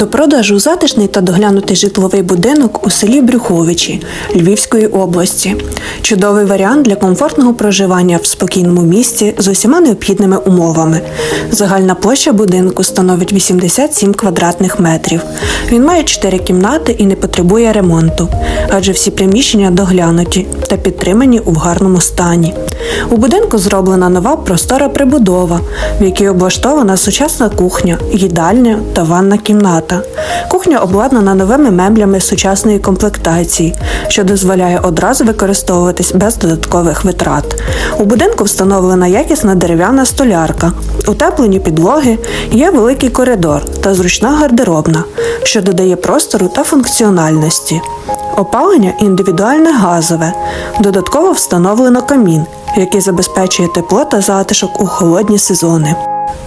До продажу затишний та доглянутий житловий будинок у селі Брюховичі Львівської області. Чудовий варіант для комфортного проживання в спокійному місті з усіма необхідними умовами. Загальна площа будинку становить 87 квадратних метрів. Він має 4 кімнати і не потребує ремонту, адже всі приміщення доглянуті та підтримані у гарному стані. У будинку зроблена нова простора прибудова, в якій облаштована сучасна кухня, їдальня та ванна кімната. Кухня обладнана новими меблями сучасної комплектації, що дозволяє одразу використовуватись без додаткових витрат. У будинку встановлена якісна дерев'яна столярка, утеплені підлоги, є великий коридор та зручна гардеробна, що додає простору та функціональності. Опалення індивідуальне газове. Додатково встановлено камін, який забезпечує тепло та затишок у холодні сезони.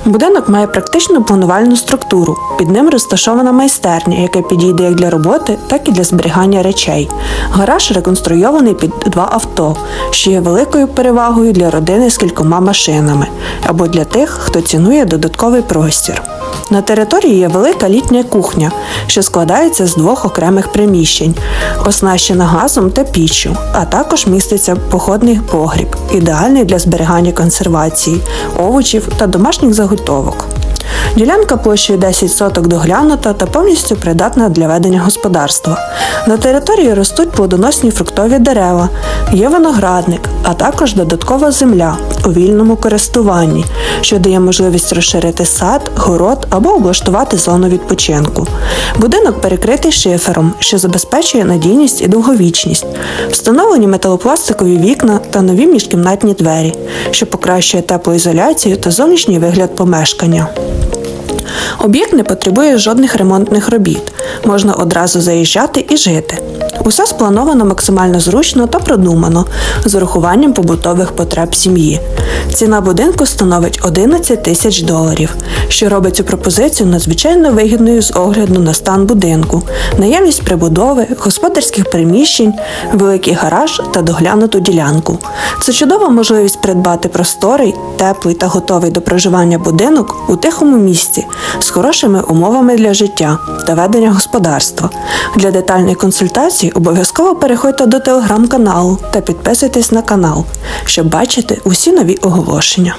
Будинок має практичну планувальну структуру. Під ним розташована майстерня, яка підійде як для роботи, так і для зберігання речей. Гараж реконструйований під два авто, що є великою перевагою для родини з кількома машинами або для тих, хто цінує додатковий простір. На території є велика літня кухня, що складається з двох окремих приміщень, оснащена газом та піччю, а також міститься походний погріб, ідеальний для зберігання консервації, овочів та домашніх заготовок. Ділянка площею 10 соток доглянута та повністю придатна для ведення господарства. На території ростуть плодоносні фруктові дерева, є виноградник, а також додаткова земля у вільному користуванні, що дає можливість розширити сад, город або облаштувати зону відпочинку. Будинок перекритий шифером, що забезпечує надійність і довговічність. Встановлені металопластикові вікна та нові міжкімнатні двері, що покращує теплоізоляцію та зовнішній вигляд помешкання. Об'єкт не потребує жодних ремонтних робіт. Можна одразу заїжджати і жити. Усе сплановано максимально зручно та продумано з урахуванням побутових потреб сім'ї. Ціна будинку становить 11 тисяч доларів, що робить цю пропозицію надзвичайно вигідною з огляду на стан будинку, наявність прибудови, господарських приміщень, великий гараж та доглянуту ділянку. Це чудова можливість придбати просторий, теплий та готовий до проживання будинок у тихому місці з хорошими умовами для життя та ведення господарства. Для детальної консультації обов'язково переходьте до телеграм-каналу та підписуйтесь на канал, щоб бачити усі нові оголошення.